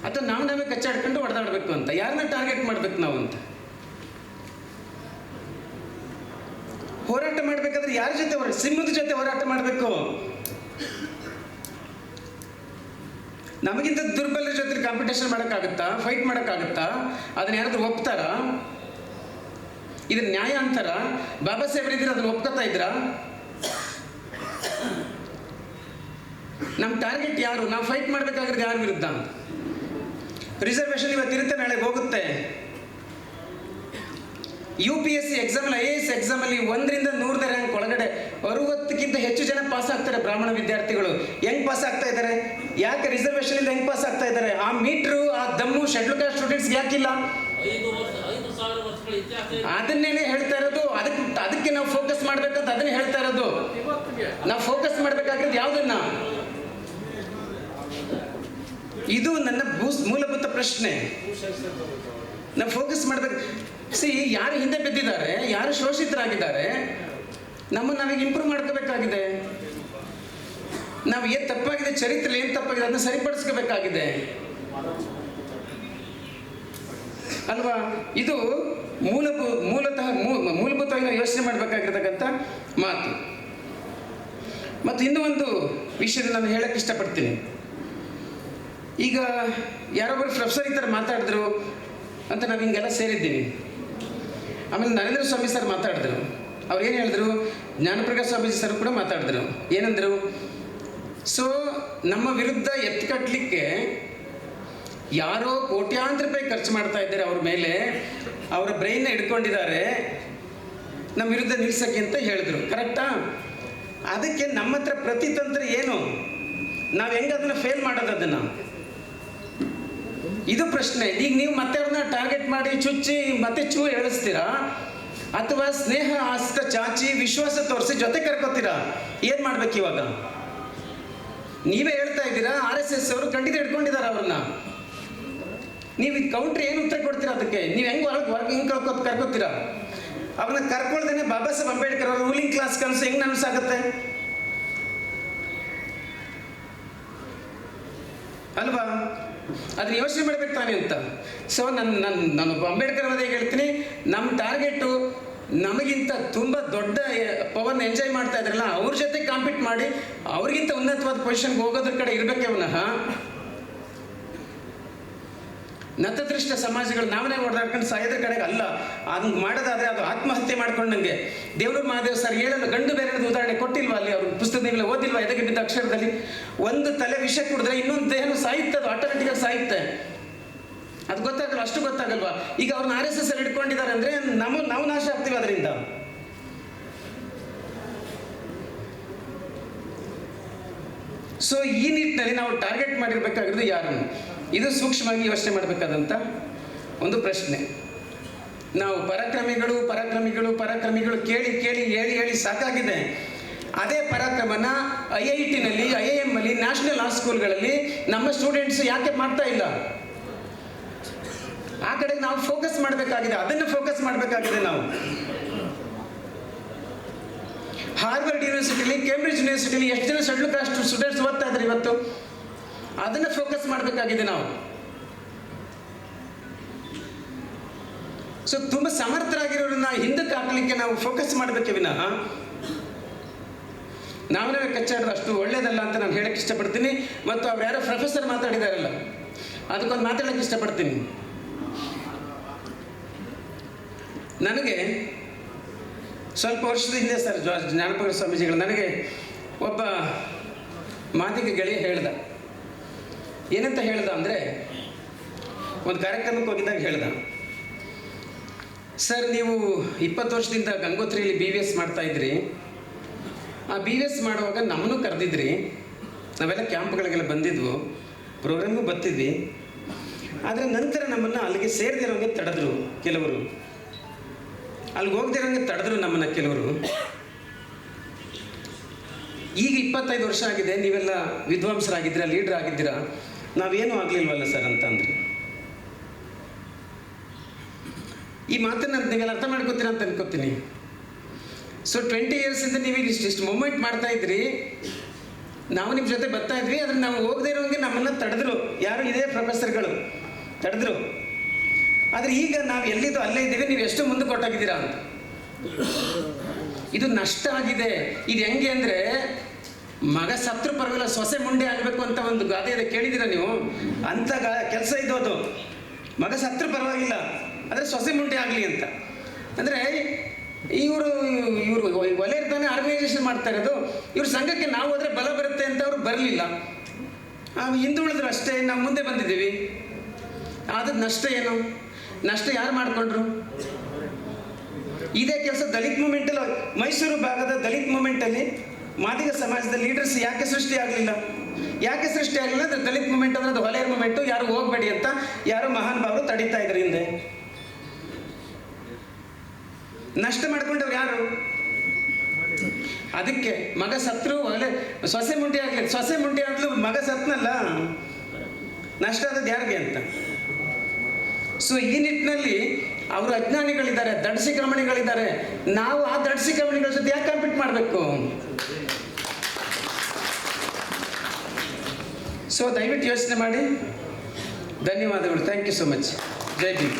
ಅಥವಾ ನಾವು ನಾವೇ ಕಚ್ಚಾಡ್ಕೊಂಡು ಹೊಡೆದಾಡಬೇಕು ಅಂತ. ಯಾರನ್ನ ಟಾರ್ಗೆಟ್ ಮಾಡಬೇಕು ನಾವು ಅಂತ? ಹೋರಾಟ ಮಾಡ್ಬೇಕಾದ್ರೆ ಯಾರ ಜೊತೆ ಸಿಂಹದ ಜೊತೆ ಹೋರಾಟ ಮಾಡಬೇಕು? ನಮಗಿಂತ ದುರ್ಬಲರ ಜೊತೆ ಕಾಂಪಿಟೇಷನ್ ಮಾಡೋಕ್ಕಾಗುತ್ತಾ? ಫೈಟ್ ಮಾಡೋಕ್ಕಾಗುತ್ತಾ? ಅದನ್ನ ಯಾರಾದ್ರೂ ಒಪ್ತಾರ? ಇದನ್ನ ನ್ಯಾಯ ಅಂತಾರ? ಬಾಬಾ ಸಾಹೇಬ್ರು ಇದ್ರೆ ಅದನ್ನ ಒಪ್ಕೋತಾ ಇದ್ರ? ನಮ್ಮ ಟಾರ್ಗೆಟ್ ಯಾರು? ನಾವು ಫೈಟ್ ಮಾಡ್ಬೇಕಾಗಿರೋದು ಯಾರ ವಿರುದ್ಧ? ರಿಸರ್ವೇಶನ್ ಇವತ್ತಿರುತ್ತೆ ನಾಳೆ ಹೋಗುತ್ತೆ. ಯು ಪಿ ಎಸ್ ಸಿ ಎಕ್ಸಾಮಲ್ಲಿ ಐ ಎ ಎಸ್ ಎಕ್ಸಾಮಲ್ಲಿ ಒಂದರಿಂದ ನೂರನೇ ರ್ಯಾಂಕ್ ಒಳಗಡೆ ಅರುವತ್ತಕ್ಕಿಂತ ಹೆಚ್ಚು ಜನ ಪಾಸ್ ಆಗ್ತಾರೆ ಬ್ರಾಹ್ಮಣ ವಿದ್ಯಾರ್ಥಿಗಳು. ಹೆಂಗ್ ಪಾಸ್ ಆಗ್ತಾ ಇದ್ದಾರೆ ಯಾಕೆ ರಿಸರ್ವೇಷನ್ ಇಂದ ಹೆಂಗ್ ಪಾಸ್ ಆಗ್ತಾ ಇದ್ದಾರೆ ಆ ಮೀಟ್ರು ಆ ದಮ್ಮು ಶೆಡ್ಯೂಲ್ ಕಾಸ್ಟ್ ಸ್ಟೂಡೆಂಟ್ಸ್ ಯಾಕಿಲ್ಲ. ಅದನ್ನೇನೆ ಹೇಳ್ತಾ ಇರೋದು. ಅದಕ್ಕೆ ಅದಕ್ಕೆ ನಾವು ಫೋಕಸ್ ಮಾಡ್ಬೇಕಂತ ಅದನ್ನೇ ಹೇಳ್ತಾ ಇರೋದು. ನಾವು ಫೋಕಸ್ ಮಾಡ್ಬೇಕಾಗಿರೋದು ಯಾವ್ದನ್ನ? ಇದು ನನ್ನ ಮೂಲಭೂತ ಪ್ರಶ್ನೆ. ನಾವು ಫೋಕಸ್ ಮಾಡ್ಬೇಕು. ಸಿ ಯಾರು ಹಿಂದೆ ಬಿದ್ದಿದ್ದಾರೆ, ಯಾರು ಶೋಷಿತರಾಗಿದ್ದಾರೆ ನಮ್ಮನ್ನು ನಾವೀಗ ಇಂಪ್ರೂವ್ ಮಾಡ್ಕೋಬೇಕಾಗಿದೆ. ನಾವು ಏನು ತಪ್ಪಾಗಿದೆ ಚರಿತ್ರೆ ಏನು ತಪ್ಪಾಗಿದೆ ಅದನ್ನ ಸರಿಪಡಿಸ್ಕೋಬೇಕಾಗಿದೆ. ಅಲ್ವಾ? ಇದು ಮೂಲಭೂ, ಮೂಲತಃ ಮೂಲಭೂತವಾಗಿ ಯೋಚನೆ ಮಾಡಬೇಕಾಗಿರ್ತಕ್ಕಂಥ ಮಾತು. ಮತ್ತು ಇನ್ನೂ ಒಂದು ವಿಷಯದ ನಾನು ಹೇಳಕ್ಕೆ ಇಷ್ಟಪಡ್ತೀನಿ. ಈಗ ಯಾರೊಬ್ಬರು ಪ್ರೊಫೆಸರ್ ಈ ಥರ ಮಾತಾಡಿದ್ರು ಅಂತ ನಾವು ಹಿಂಗೆಲ್ಲ ಸೇರಿದ್ದೀವಿ. ಆಮೇಲೆ ನರೇಂದ್ರ ಸ್ವಾಮಿ ಸರ್ ಮಾತಾಡಿದ್ರು. ಅವ್ರು ಏನು ಹೇಳಿದ್ರು? ಜ್ಞಾನಪ್ರಕಾಶ್ ಸ್ವಾಮೀಜಿ ಸರ್ ಕೂಡ ಮಾತಾಡಿದ್ರು. ಏನಂದ್ರು? ಸೊ ನಮ್ಮ ವಿರುದ್ಧ ಎತ್ಕಟ್ಟಲಿಕ್ಕೆ ಯಾರೋ ಕೋಟ್ಯಾಂತರ ರೂಪಾಯಿ ಖರ್ಚು ಮಾಡ್ತಾ ಇದ್ದಾರೆ ಅವ್ರ ಮೇಲೆ. ಅವರ ಬ್ರೈನ್ನ ಹಿಡ್ಕೊಂಡಿದ್ದಾರೆ. ನಮ್ಮ ವಿರುದ್ಧ ನಿಲ್ಸಕ್ಕೆ ಅಂತ ಹೇಳಿದ್ರು. ಕರೆಕ್ಟಾ ಅದಕ್ಕೆ ನಮ್ಮ ಹತ್ರ ಪ್ರತಿತಂತ್ರ ಏನು? ನಾವು ಹೆಂಗೆ ಅದನ್ನು ಫೇಲ್ ಮಾಡೋದು ಅದನ್ನು? ಇದು ಪ್ರಶ್ನೆ. ಈಗ ನೀವು ಮತ್ತೆ ಅವ್ರನ್ನ ಟಾರ್ಗೆಟ್ ಮಾಡಿ, ಚುಚ್ಚಿ, ಮತ್ತೆ ಚೂ ಹೇಳಿಸ್ತೀರಾ ಅಥವಾ ಸ್ನೇಹ, ಆಸ್ತ, ಚಾಚಿ, ವಿಶ್ವಾಸ ತೋರಿಸಿ ಜೊತೆ ಕರ್ಕೋತೀರಾ? ಏನು ಮಾಡ್ಬೇಕು ಇವಾಗ? ನೀವೇ ಹೇಳ್ತಾ ಇದ್ದೀರಾ ಆರ್ ಎಸ್ ಎಸ್ ಅವರು ಖಂಡಿತ ಹಿಡ್ಕೊಂಡಿದ್ದಾರೆ ಅವ್ರನ್ನ. ನೀವು ಈ ಕೌಂಟ್ರಿ ಏನು ಉತ್ತರ ಕೊಡ್ತೀರಾ ಅದಕ್ಕೆ? ನೀವು ಹೆಂಗ್ ಹೊರಗೆ ಹೊರಗೆ ಕರ್ಕೋತೀರಾ? ಅವ್ರನ್ನ ಕರ್ಕೊಳ್ದೇನೆ ಬಾಬಾ ಸಾಹೇಬ್ ಅಂಬೇಡ್ಕರ್ ಅವ್ರ ರೂಲಿಂಗ್ ಕ್ಲಾಸ್ ಕನಸು ಹೆಂಗ್ ನನಸಾಗುತ್ತೆ ಅಲ್ವಾ? ಅದನ್ನ ಯೋಚನೆ ಮಾಡ್ಬೇಕು ತಾನೇ ಅಂತ. ಸೊ ನನ್ನ ನನ್ನ ನಾನು ಅಂಬೇಡ್ಕರ್ ಅವರೇ ಹೇಳ್ತೀನಿ. ನಮ್ಮ ಟಾರ್ಗೆಟು ನಮಗಿಂತ ತುಂಬ ದೊಡ್ಡ ಪವರ್ನ ಎಂಜಾಯ್ ಮಾಡ್ತಾ ಇದ್ರಲ್ಲ ಅವ್ರ ಜೊತೆ ಕಾಂಪೀಟ್ ಮಾಡಿ ಅವ್ರಿಗಿಂತ ಉನ್ನತವಾದ ಪೊಸಿಷನ್ಗೆ ಹೋಗೋದ್ರ ಕಡೆ ಇರಬೇಕೇ ನತದೃಷ್ಟ ಸಮಾಜಗಳು ನಾವೇ ಹೊಡೆದಾಡ್ಕೊಂಡು ಸಾಯೋದ್ರ ಕಡೆಗೆ ಅಲ್ಲ. ಅದನ್ನ ಮಾಡೋದಾದ್ರೆ ಅದು ಆತ್ಮಹತ್ಯೆ ಮಾಡ್ಕೊಂಡಂಗೆ ದೇವರು ಮಹಾದೇವ್ ಸರ್ ಹೇಳಲು ಗಂಡು ಬೇರೆ ಉದಾಹರಣೆ ಕೊಟ್ಟಿಲ್ವಾ ಅಲ್ಲಿ ಅವ್ರ ಪುಸ್ತಕದಲ್ಲಿ ಓದಿಲ್ವಾ ಎದಕ್ಕೆ ಬಿದ್ದ ಅಕ್ಷರದಲ್ಲಿ? ಒಂದು ತಲೆ ವಿಷ ಕುಡಿದ್ರೆ ಇನ್ನೊಂದು ದೇಹನು ಸಾಯುತ್ತೆ, ಅದು ಆಟೋಮೆಟಿಕ್ ಸಾಯುತ್ತೆ. ಅದು ಗೊತ್ತಾಗಲ್ಲ, ಅಷ್ಟು ಗೊತ್ತಾಗಲ್ವಾ? ಈಗ ಅವ್ರನ್ನ ಆರ್ ಎಸ್ ಎಸ್ ಅಲ್ಲಿ ಇಟ್ಕೊಂಡಿದ್ದಾರೆ ಅಂದ್ರೆ ನಮ್ಮ, ನಾವು ನಾಶ ಆಗ್ತೀವಿ ಅದರಿಂದ. ಸೊ ಈ ನಿಟ್ಟಿನಲ್ಲಿ ನಾವು ಟಾರ್ಗೆಟ್ ಮಾಡಿರ್ಬೇಕಾಗಿರೋದು ಯಾರನ್ನು? ಇದು ಸೂಕ್ಷ್ಮವಾಗಿ ಯೋಚನೆ ಮಾಡಬೇಕಾದಂಥ ಒಂದು ಪ್ರಶ್ನೆ. ನಾವು ಪರಾಕ್ರಮಿಗಳು ಪರಾಕ್ರಮಿಗಳು ಪರಾಕ್ರಮಿಗಳು ಕೇಳಿ ಕೇಳಿ, ಹೇಳಿ ಹೇಳಿ ಸಾಕಾಗಿದೆ. ಅದೇ ಪರಾಕ್ರಮನ ಐ ಐ ಟಿನಲ್ಲಿ ಐ ಐ ಎಂ ಅಲ್ಲಿ, ನ್ಯಾಷನಲ್ ಆರ್ಟ್ ಸ್ಕೂಲ್ಗಳಲ್ಲಿ ನಮ್ಮ ಸ್ಟೂಡೆಂಟ್ಸ್ ಯಾಕೆ ಮಾಡ್ತಾ ಇಲ್ಲ? ಆ ಕಡೆ ನಾವು ಫೋಕಸ್ ಮಾಡಬೇಕಾಗಿದೆ, ಅದನ್ನು ಫೋಕಸ್ ಮಾಡಬೇಕಾಗಿದೆ ನಾವು. ಹಾರ್ವರ್ಡ್ ಯೂನಿವರ್ಸಿಟಿಲಿ ಕೇಂಬ್ರಿಡ್ಜ್ ಯೂನಿವರ್ಸಿಟಿಲಿ ಎಷ್ಟು ಜನ ಸೆಡ್ಲ್ ಕಾಸ್ಟ್ ಸ್ಟೂಡೆಂಟ್ಸ್ ಓದ್ತಾ ಇದ್ದಾರೆ ಇವತ್ತು? ಅದನ್ನು ಫೋಕಸ್ ಮಾಡಬೇಕಾಗಿದೆ ನಾವು. ಸೊ ತುಂಬ ಸಮರ್ಥರಾಗಿರೋರನ್ನ ಹಿಂದಕ್ಕೆ ಹಾಕ್ಲಿಕ್ಕೆ ನಾವು ಫೋಕಸ್ ಮಾಡಬೇಕೆ ವಿನಃ. ನಾವು ಕಚ್ಚಾಡೋದು ಅಷ್ಟು ಒಳ್ಳೇದಲ್ಲ ಅಂತ ನಾನು ಹೇಳಕ್ಕೆ ಇಷ್ಟಪಡ್ತೀನಿ. ಮತ್ತು ಅವ್ರು ಯಾರೋ ಪ್ರೊಫೆಸರ್ ಮಾತಾಡಿದಾರಲ್ಲ, ಅದಕ್ಕೊಂದು ಮಾತಾಡೋಕ್ಕೆ ಇಷ್ಟಪಡ್ತೀನಿ. ನನಗೆ ಸ್ವಲ್ಪ ವರ್ಷದ ಹಿಂದೆ ಸರ್ ಜ್ಞಾನಪುರ ಸ್ವಾಮೀಜಿಗಳು ನನಗೆ ಒಬ್ಬ ಮಾತಿಗೆ ಗೆಳೆಯ ಹೇಳ್ದ. ಏನಂತ ಹೇಳ್ದ ಅಂದರೆ, ಒಂದು ಕಾರ್ಯಕ್ರಮಕ್ಕೆ ಹೋಗಿದ್ದಾಗ ಹೇಳ್ದ, ಸರ್, ನೀವು ಇಪ್ಪತ್ತು ವರ್ಷದಿಂದ ಗಂಗೋತ್ರಿಯಲ್ಲಿ ಬಿ ವಿ ಎಸ್ ಮಾಡ್ತಾ ಇದ್ರಿ. ಆ ಬಿ ವಿ ಎಸ್ ಮಾಡುವಾಗ ನಮ್ಮನ್ನು ಕರೆದಿದ್ರಿ. ನಾವೆಲ್ಲ ಕ್ಯಾಂಪ್ಗಳಿಗೆಲ್ಲ ಬಂದಿದ್ವು. ಪ್ರೋಗ್ರಾಮ್ಗೂ ಬರ್ತಿದ್ವಿ. ಆದರೆ ನಂತರ ನಮ್ಮನ್ನು ಅಲ್ಲಿಗೆ ಸೇರದಿರೋಂಗೆ ತಡೆದ್ರು ಕೆಲವರು. ಅಲ್ಲಿಗೆ ಹೋಗ್ದಿರೋಂಗೆ ತಡೆದ್ರು ನಮ್ಮನ್ನು ಕೆಲವರು. ಈಗ ಇಪ್ಪತ್ತೈದು ವರ್ಷ ಆಗಿದೆ. ನೀವೆಲ್ಲ ವಿದ್ವಾಂಸರಾಗಿದ್ದೀರಾ, ಲೀಡರ್ ಆಗಿದ್ದೀರಾ? ನಾವೇನೂ ಆಗಲಿಲ್ವಲ್ಲ ಸರ್ ಅಂತಂದ್ರೆ? ಈ ಮಾತನ್ನ ನೀವೆಲ್ಲ ಅರ್ಥ ಮಾಡ್ಕೋತೀರಾ ಅಂತ ಅನ್ಕೋತೀನಿ. ಸೊ ಟ್ವೆಂಟಿ ಇಯರ್ಸಿಂದ ನೀವು ಇಷ್ಟು ಇಷ್ಟು ಮೂಮೆಂಟ್ ಮಾಡ್ತಾ ಇದ್ರಿ. ನಾವು ನಿಮ್ಮ ಜೊತೆ ಬರ್ತಾ ಇದ್ವಿ, ಆದ್ರೆ ನಾವು ಹೋಗದೇ ಇರೋಂಗೆ ನಮ್ಮನ್ನು ತಡೆದ್ರು. ಯಾರು ಇದೇ ಪ್ರೊಫೆಸರ್ಗಳು? ತಡೆದ್ರು. ಆದರೆ ಈಗ ನಾವು ಎಲ್ಲಿದ್ದು ಅಲ್ಲೇ ಇದ್ದೀವಿ, ನೀವು ಎಷ್ಟು ಮುಂದೆ ಕೊಟ್ಟಾಗಿದ್ದೀರಾ ಅಂತ. ಇದು ನಷ್ಟ ಆಗಿದೆ. ಇದು ಹೆಂಗೆ ಅಂದರೆ ಮಗ ಸತ್ರು ಪರವಾಗಿಲ್ಲ ಸೊಸೆ ಮುಂಡೆ ಆಗಬೇಕು ಅಂತ ಒಂದು ಗಾದೆ ಇದೆ ಕೇಳಿದಿರ ನೀವು? ಅಂತ ಕೆಲಸ ಇದು ಅದು ಮಗ ಸತ್ರು ಪರವಾಗಿಲ್ಲ ಆದರೆ ಸೊಸೆ ಮುಂಡೆ ಆಗಲಿ ಅಂತ. ಅಂದರೆ ಇವರು ಇವರು ಒಲೆ ಇರ್ತಾನೆ ಆರ್ಗನೈಸೇಷನ್ ಮಾಡ್ತಾ ಇರೋದು. ಇವ್ರ ಸಂಘಕ್ಕೆ ನಾವು ಹೋದ್ರೆ ಬಲ ಬರುತ್ತೆ ಅಂತ ಅವ್ರು ಬರಲಿಲ್ಲ. ಹಿಂದುಳಿದ್ರು ಅಷ್ಟೇ, ನಾವು ಮುಂದೆ ಬಂದಿದ್ದೀವಿ. ಆದ ನಷ್ಟ ಏನು? ನಷ್ಟ ಯಾರು ಮಾಡಿಕೊಂಡ್ರು? ಇದೇ ಕೆಲಸ ದಲಿತ್ ಮೂಮೆಂಟಲ್ಲಿ ಮೈಸೂರು ಭಾಗದ ದಲಿತ್ ಮೂಮೆಂಟಲ್ಲಿ ಮಾದಿಗ ಸಮಾಜದ ಲೀಡರ್ಸ್ ಯಾಕೆ ಸೃಷ್ಟಿ ಆಗಲಿಲ್ಲ? ಯಾಕೆ ಸೃಷ್ಟಿ ಆಗಲಿಲ್ಲ ಅಂದ್ರೆ ದಲಿತ್ ಮೂಮೆಂಟ್ ಅಂದ್ರೆ ಅದು ಹೊಲೆಯರ್ ಮೂಮೆಂಟು ಯಾರು ಹೋಗಬೇಡಿ ಅಂತ ಯಾರು ಮಹಾನ್ ಭಾವರು ತಡೀತಾ ಇದ್ರು ಹಿಂದೆ. ನಷ್ಟ ಮಾಡ್ಕೊಂಡವ್ರು ಯಾರು? ಅದಕ್ಕೆ ಮಗ ಸತ್ರು ಒಲೆ ಸೊಸೆ ಮುಂಡಿ ಆಗ್ಲಿ, ಸೊಸೆ ಮುಂಡಿ ಆಗ್ಲು ಮಗ ಸತ್ನಲ್ಲ. ನಷ್ಟ ಆದದ್ದು ಯಾರಿಗೆ ಅಂತ? ಸೊ ಈ ನಿಟ್ಟಿನಲ್ಲಿ ಅವರು ಅಜ್ಞಾನಿಗಳಿದ್ದಾರೆ ದಡ್ಸಿಕ್ರಮಣಿಗಳಿದ್ದಾರೆ ನಾವು ಆ ದಡ್ಸಿಕ್ರಮಣಿಗಳ ಜೊತೆ ಯಾಕೆ ಕಾಂಪೀಟ್ ಮಾಡಬೇಕು? ಸೊ ದಯವಿಟ್ಟು ಯೋಚನೆ ಮಾಡಿ. ಧನ್ಯವಾದಗಳು. Thank you so much Jai Bhim.